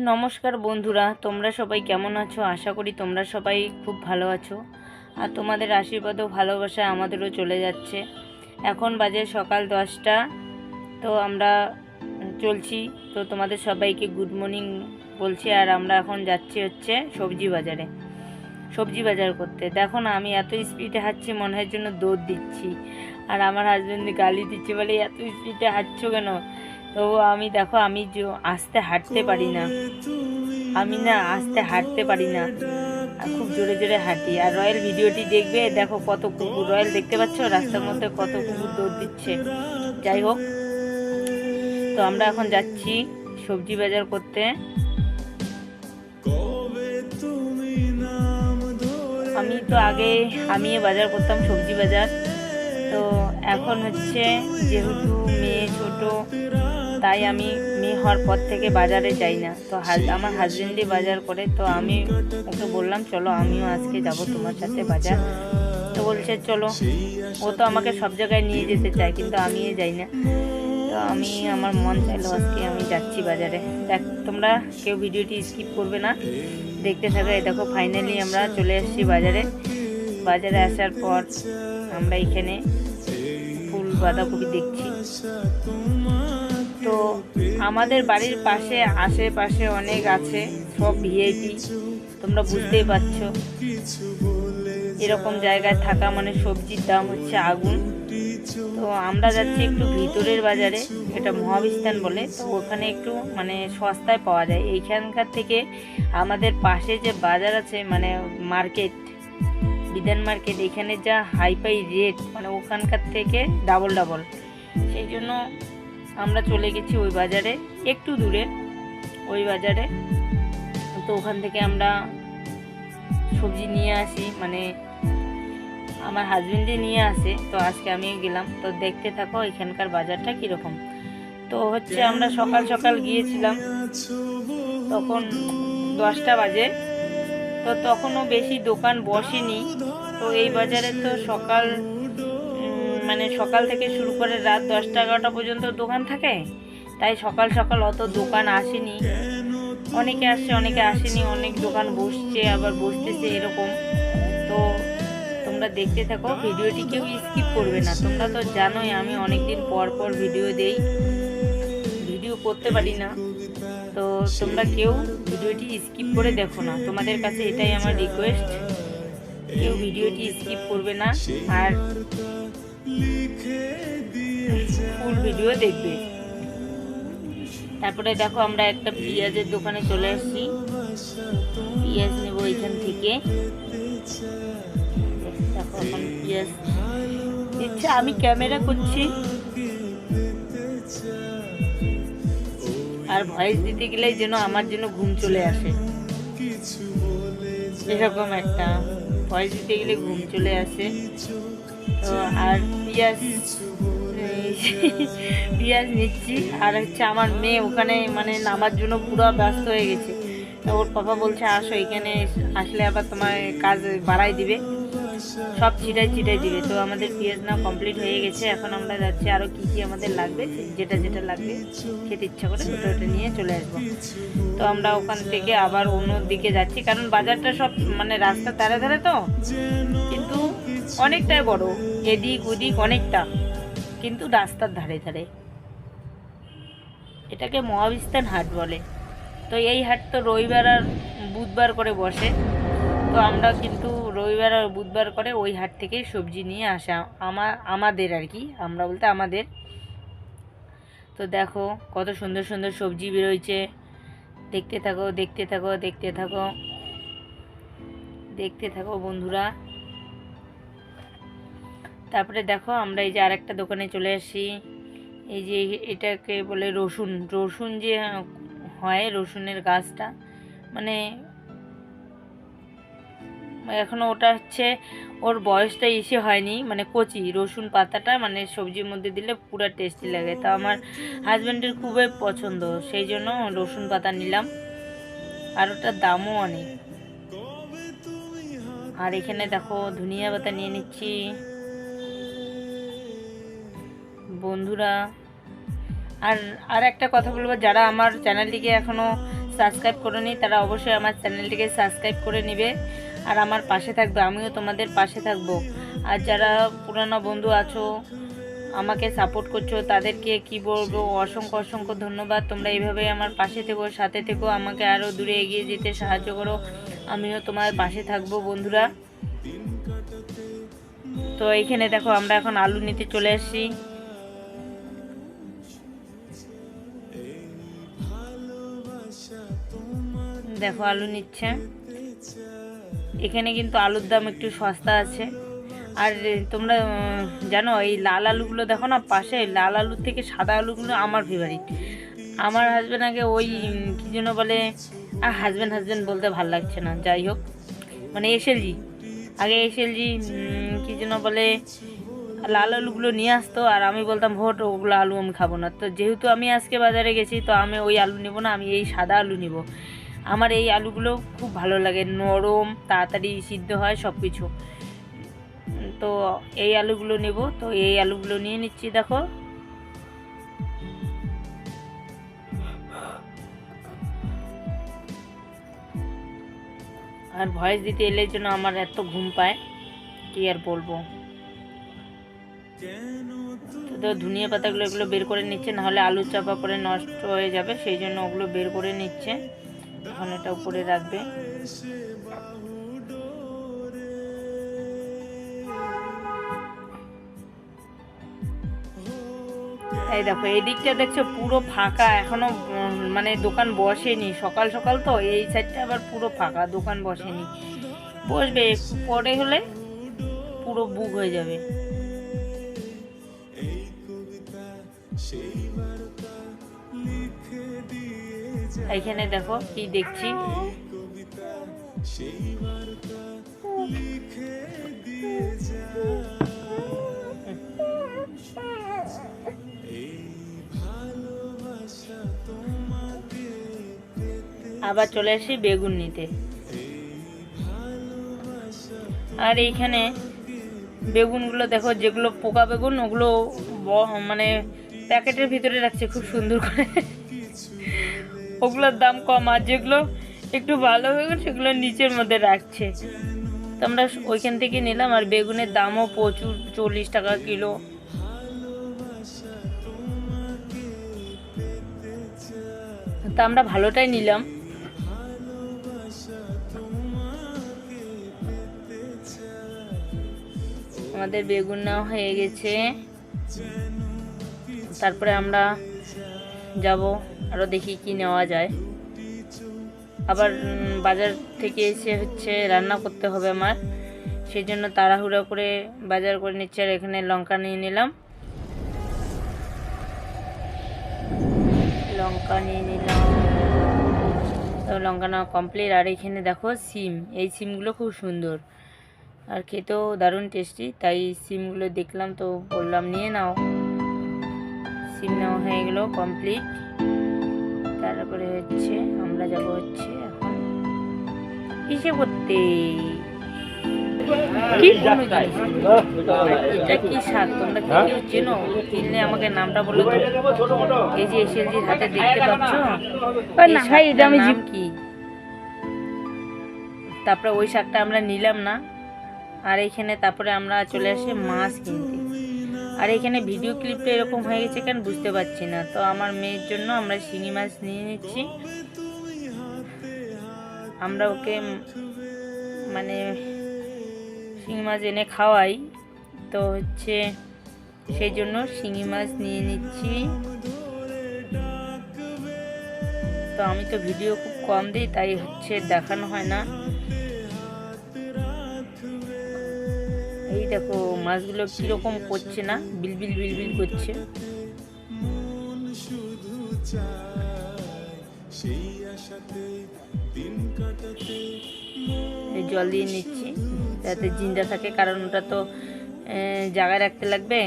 নমস্কার বন্ধুরা, তোমরা সবাই কেমন আছো? আশা করি তোমরা সবাই খুব ভালো আছো। আর তোমাদের আশীর্বাদ ও ভালোবাসা আমাদেরও চলে যাচ্ছে। এখন বাজে সকাল দশটা, তো আমরা চলছি। তো তোমাদের সবাইকে গুড মর্নিং বলছি, আর আমরা এখন যাচ্ছি হচ্ছে সবজি বাজারে। সবজি বাজার করতে। দেখো না, আমি এত স্পিডে হাঁটছি, মনে হয় জন্য দৌড় দিচ্ছি। আর আমার হাজব্যান্ড গালি দিচ্ছে, বলে, এত স্পিডে হাঁটছো কেন? তো আমি দেখো, আমি আস্তে হাঁটতে পারি না। আমি না আস্তে হাঁটতে পারি না। খুব জোরে জোরে হাঁটি। আর রয়্যাল ভিডিওটি দেখবে, দেখো কত কুকুর। রয়্যাল দেখতে পাচ্ছ? রাস্তার মধ্যে কত কুকুর দৌড় দিচ্ছে। যাই হোক, তো আমরা এখন যাচ্ছি সবজি বাজার করতে। আমি তো আগে আমি বাজার করতাম সবজি বাজার। তো এখন হচ্ছে যেহেতু মেয়ে ছোট তাই আমি মেয়ে হওয়ার পর থেকে বাজারে যাই না। তো আমার হাজবেন্ডই বাজার করে, তো আমি ওকে বললাম, চলো আমিও আজকে যাব তোমার সাথে বাজার। তো বলছে, চলো। ও তো আমাকে সব জায়গায় নিয়ে যেতে চায়, কিন্তু আমিও যাই না। তো আমি, আমার মন চাইলো আজকে আমি যাচ্ছি বাজারে। দেখ, তোমরা কেউ ভিডিওটি স্কিপ করবে না। দেখতে থাকো দেখো ফাইনালি আমরা চলে এসেছি বাজারে। বাজারে আসার পর আমরা এখানে ফুল বাঁধাকপি দেখছি। তো আমাদের বাড়ির পাশে, আশেপাশে অনেক আছে, সব ভিআইপি তোমরা বুঝতেই পারছ। এরকম জায়গায় থাকা মানে সবজির দাম হচ্ছে আগুন। তো আমরা যাচ্ছি একটু ভিতরের বাজারে, এটা মহাবিস্তান বলে। তো ওখানে একটু মানে সস্তায় পাওয়া যায়। এইখানকার থেকে আমাদের পাশে যে বাজার আছে মানে মার্কেট, বিধান মার্কেট, এখানে যা হাইফাই রেট মানে ওখানকার থেকে ডাবল ডাবল। সেই জন্য আমরা চলে গেছি ওই বাজারে, একটু দূরে, ওই বাজারে। তো ওখান থেকে আমরা সবজি নিয়ে আসি মানে আমার হাজবেন্ডে নিয়ে আসে, তো আজকে আমিও গেলাম। তো দেখতে থাকো এখানকার বাজারটা কীরকম। তো হচ্ছে আমরা সকাল সকাল গিয়েছিলাম, তখন দশটা বাজে। তো তখনও বেশি দোকান বসেনি। তো এই বাজারে তো সকাল মানে সকাল থেকে শুরু করে রাত দশটা, এগারোটা পর্যন্ত দোকান থাকে। তাই সকাল সকাল অত দোকান আসেনি। অনেকে আসছে, অনেকে আসেনি, অনেক দোকান বসছে, আবার বসতেছে এরকম। তো তোমরা দেখতে থাকো, ভিডিওটি কেউ স্কিপ করবে না। তোমরা তো জানোই, আমি অনেক দিন পর পর ভিডিও দেই। ভিডিও করতে পারি না। তো তোমরা কেউ ভিডিওটি স্কিপ করে দেখো না। তোমাদের কাছে এটাই আমার রিকোয়েস্ট কেউ ভিডিওটি স্কিপ করবে না। আর ফুল ভিডিও দেখবে। তারপরে দেখো আমরা একটা পেঁয়াজের দোকানে চলে আসছি। পেঁয়াজ নেব এখান থেকে। দেখো এখন পেঁয়াজ দিচ্ছে। আমি ক্যামেরা করছি। আর ভয়েস দিতে গেলে যেন আমার জন্য ঘুম চলে আসে। এরকম একটা ভয়েস দিতে গেলে ঘুম চলে আসে। তো আর পেঁয়াজ পেঁয়াজ নিচ্ছি। আর হচ্ছে আমার মেয়ে ওখানে মানে নামার জন্য পুরো ব্যস্ত হয়ে গেছে। ওর পাপা বলছে, আসো এখানে, আসলে আবার তোমার কাজ বাড়াই দিবে। সব ছিটাই ছিটাই দিবে। তো আমাদের পেঁয়াজ না কমপ্লিট হয়ে গেছে। এখন আমরা যাচ্ছি আরও কী কী আমাদের লাগবে, যেটা যেটা লাগবে। খেতে ইচ্ছা করে ওটা ওটা নিয়ে চলে আসব। তো আমরা ওখান থেকে আবার অন্য দিকে যাচ্ছি। কারণ বাজারটা সব মানে রাস্তার ধারে ধারে তো। কিন্তু অনেকটাই বড়, এদিক ওদিক অনেকটা, কিন্তু রাস্তার ধারে ধারে। এটাকে মহাবিস্তান হাট বলে। তো এই হাট তো রবিবার আর বুধবার করে বসে। তো আমরা কিন্তু রবিবার আর বুধবার করে ওই হাট থেকে সবজি নিয়ে আসা আমার আমাদের আর কি, আমরা বলতে আমাদের। তো দেখো, কত সুন্দর সুন্দর সবজি বেরোয়ছে দেখতে থাকো দেখতে থাকো দেখতে থাকো দেখতে থাকো বন্ধুরা। তারপরে দেখো আমরা এই যে আরেকটা দোকানে চলে আসি। এই যে এটাকে বলে রসুন। রসুন যে হয় রসুনের গাছটা মানে এখনও ওটা হচ্ছে ওর বয়সটা এসে হয়নি মানে কচি। রসুন পাতাটা মানে সবজির মধ্যে দিলে পুরো টেস্টি লাগে। তো আমার হাজব্যান্ডের খুবই পছন্দ, সেই জন্য রসুন পাতা নিলাম। আর ওটার দামও অনেক। আর এখানে দেখো ধনিয়া পাতা নিয়ে নিচ্ছি। বন্ধুরা। আর আর একটা কথা বলব, যারা আমার চ্যানেলটিকে এখনও সাবস্ক্রাইব করে নি তারা অবশ্যই আমার চ্যানেলটিকে সাবস্ক্রাইব করে নেবে। আর আমার পাশে থাকবে, আমিও তোমাদের পাশে থাকব। আর যারা পুরানো বন্ধু আছো, আমাকে সাপোর্ট করছ, তাদেরকে কি বলব, অসংখ্য অসংখ্য ধন্যবাদ। তোমরা এইভাবে আমার পাশে থেকো, সাথে থেকো, আমাকে আরও দূরে এগিয়ে যেতে সাহায্য করো। আমিও তোমার পাশে থাকব, বন্ধুরা। তো এইখানে দেখো, আমরা এখন আলু নিতে চলে আসছি দেখো, আলু নিচ্ছে। এখানে কিন্তু আলুর দাম একটু সস্তা আছে। আর তোমরা জানো, এই লাল আলুগুলো দেখো না, পাশে লাল আলুর থেকে সাদা আলুগুলো আমার ফেভারিট আমার হাজব্যান্ড আগে ওই কি যেন বলে হাজব্যান্ড হাজব্যান্ড বলতে ভালো লাগছে না, যাই হোক। মানে এসএলজি আগে এসএলজি কি যেন বলে, লাল আলুগুলো নিয়ে আসতো, আর আমি বলতাম, ভোট, ওগুলো আলু আমি খাব না। তো যেহেতু আমি আজকে বাজারে গেছি, তো আমি ওই আলু নিব না, আমি এই সাদা আলু নিব। আমার এই আলুগুলো খুব ভালো লাগে। নরম, তাড়াতাড়ি সিদ্ধ হয় সব কিছু তো এই আলুগুলো নেব। তো এই আলুগুলো নিয়ে নিচ্ছি, দেখো। আর ভয়েস দিতে এলে জন্য আমার এত ঘুম পায়, কি আর বলব। তো তো ধনিয়া পাতাগুলো এগুলো বের করে নিচ্ছে, নাহলে আলু চাপা পরে নষ্ট হয়ে যাবে, সেই জন্য ওগুলো বের করে নিচ্ছে। এটা উপরে রাখবে। এই দেখো, এই দিকটা দেখছ পুরো ফাঁকা, এখনও মানে দোকান বসেনি। সকাল সকাল তো এই সাইডটা আবার পুরো ফাঁকা, দোকান বসেনি। বসবে পরে হলে পুরো বুক হয়ে যাবে। এইখানে দেখো কি দেখছি? আবার চলে আসি বেগুন নিতে। আর এইখানে বেগুনগুলো দেখো, যেগুলো পোকা বেগুন, ওগুলো মানে প্যাকেটের ভিতরে রাখছে খুব সুন্দর করে। ওগুলোর দাম কম আর যেগুলো একটু ভালো বেগুন সেগুলো নিচের মধ্যে রাখছে। তো আমরা ওইখান থেকে নিলাম আর বেগুনের দামও প্রচুর, চল্লিশ টাকা কিলো। তা আমরা ভালোটাই নিলাম। আমাদের বেগুন নেওয়া হয়ে গেছে। তারপরে আমরা যাব। আরও দেখি কি নেওয়া যায়। আবার বাজার থেকে এসে হচ্ছে রান্না করতে হবে আমার। সেই জন্য তাড়াহুড়ো করে বাজার করে নিচ্ছে আর এখানে লঙ্কা নিয়ে নিলাম। লঙ্কা নিয়ে নিলাম। তো লঙ্কা নেওয়া কমপ্লিট আর এখানে দেখো সিম। এই সিমগুলো খুব সুন্দর। আর খেতেও দারুণ টেস্টি তাই সিমগুলো দেখলাম তো বললাম নিয়ে নাও। সিম নেওয়া হয়ে গেল কমপ্লিট তারপরে হচ্ছে আমরা যাব হচ্ছে এখন কিসে করতে কি এটা কি শাক তোমরা কি কেউ চেনো কিনলে আমাকে নামটা বলো তো এই যে এসএলজির হাতে দেখতে পাচ্ছ না ভাই এটা আমি জিপ কি তারপরে ওই শাকটা আমরা নিলাম না আর এখানে তারপরে আমরা চলে আসি মাছ কিনতে আর এখানে ভিডিও ক্লিপটা এরকম হয়ে গেছে কেন বুঝতে পারছি না। তো আমার মেয়ের জন্য আমরা শিঙি মাছ নিয়ে নিচ্ছি। আমরা ওকে মানে শিঙি মাছ এনে খাওয়াই। তো হচ্ছে সেই জন্য শিঙি মাছ নিয়ে নিচ্ছি। তো আমি তো ভিডিও খুব কম দিই, তাই হচ্ছে দেখানো হয় না। এই দেখো, মাছগুলো কীরকম করছে না? বিলবিল বিলবিল করছে। জল দিয়ে নিচ্ছি, যাতে জিন্দা থাকে, কারণ ওটা তো জায়গায় রাখতে লাগবে।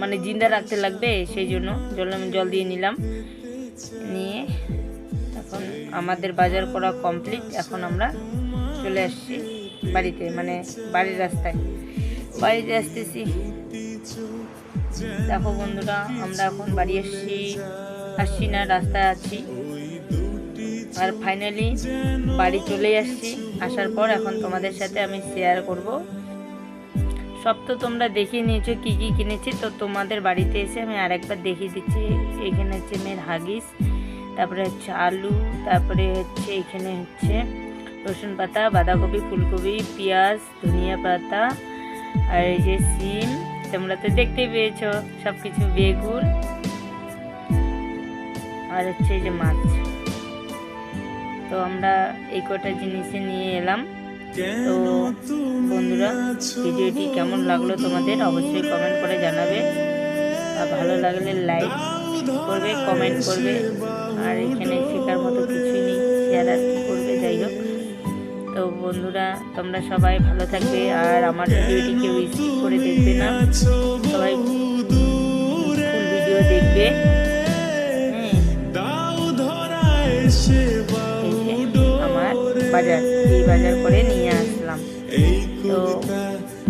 মানে জিন্দা রাখতে লাগবে, সেই জন্য জল জল দিয়ে নিলাম। নিয়ে এখন আমাদের বাজার করা কমপ্লিট এখন আমরা চলে আসছি। বাড়িতে মানে বাড়ির রাস্তায়। বাড়িতে আসতেছি। দেখো বন্ধুরা, আমরা এখন বাড়ি আসছি। আসছি না, রাস্তায় আছি। আর ফাইনালি বাড়ি চলে আসছি। আসার পর এখন তোমাদের সাথে আমি শেয়ার করব। সব তো তোমরা দেখিয়ে নিয়েছো, কী কী কিনেছি। তো তোমাদের বাড়িতে এসে আমি আরেকবার দেখিয়ে দিচ্ছি। এখানে হচ্ছে মেয়ের হাগিস, তারপরে হচ্ছে আলু, তারপরে হচ্ছে এখানে হচ্ছে রসুন পাতা বাঁধাকপি ফুলকপি পেঁয়াজ ধনিয়া পাতা আর এই যে সিম তোমরা তো দেখতেই পেয়েছ সব কিছু বেগুন আর হচ্ছে এই যে মাছ। তো আমরা এই কটা জিনিসে নিয়ে এলাম। তো বন্ধুরা ভিডিওটি কেমন লাগল তোমাদের অবশ্যই কমেন্ট করে জানাবে। আর ভালো লাগলে লাইক করবে কমেন্ট করবে। আর এখানে শেখার মতো কিছুই নেই শেয়ার আর কি করবে যাই হোক। তো বন্ধুরা, তোমরা সবাই ভালো থাকবে আর আমার ভিডিওটি কেউ স্কিপ করে দেখবে না। সবাই ভিডিও দেখবে। আমার বাজার, এই বাজার করে নিয়ে আসলাম। তো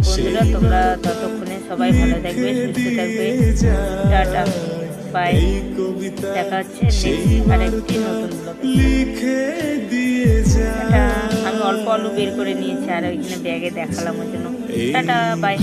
বন্ধুরা, তোমরা ততক্ষণে সবাই ভালো থাকবে, সুস্থ থাকবে। টাটা। বাই। দেখা হচ্ছে আরেকটি নতুন আমি অল্প আলু বের করে নিয়েছি আর ওইখানে ব্যাগে দেখালাম ওই জন্য। Tata bye